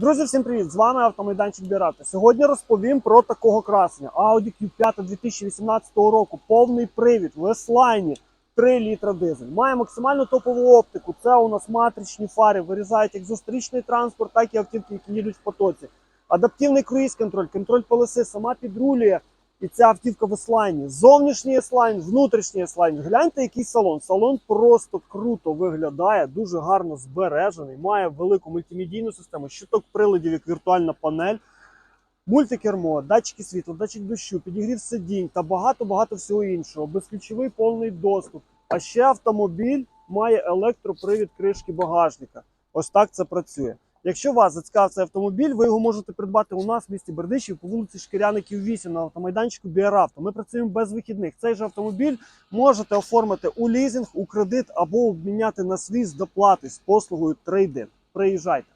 Друзі, всім привіт! З вами автомайданчик Бірата. Сьогодні розповім про такого красення. Audi Q5 2018 року. Повний привід в S-Line, 3 літра дизель. Має максимально топову оптику. Це у нас матричні фари, вирізають як зустрічний транспорт, так і автівки, які їдуть в потоці. Адаптивний круїз-контроль, контроль полоси, сама підрулює. І ця автівка в S-Line. Зовнішній S-Line, внутрішній S-Line. Гляньте, який салон. Салон просто круто виглядає, дуже гарно збережений, має велику мультимедійну систему, щиток приладів, як віртуальна панель, мультикермо, датчики світла, датчик дощу, підігрів сидінь та багато-багато всього іншого. Безключовий повний доступ. А ще автомобіль має електропривід кришки багажника. Ось так це працює. Якщо вас зацікавив цей автомобіль, ви його можете придбати у нас в місті Бердичів по вулиці Шкіряників 8 на автомайданчику Біаравто. Ми працюємо без вихідних. Цей же автомобіль можете оформити у лізинг, у кредит або обміняти на свій з доплати з послугою трейдинг. Приїжджайте.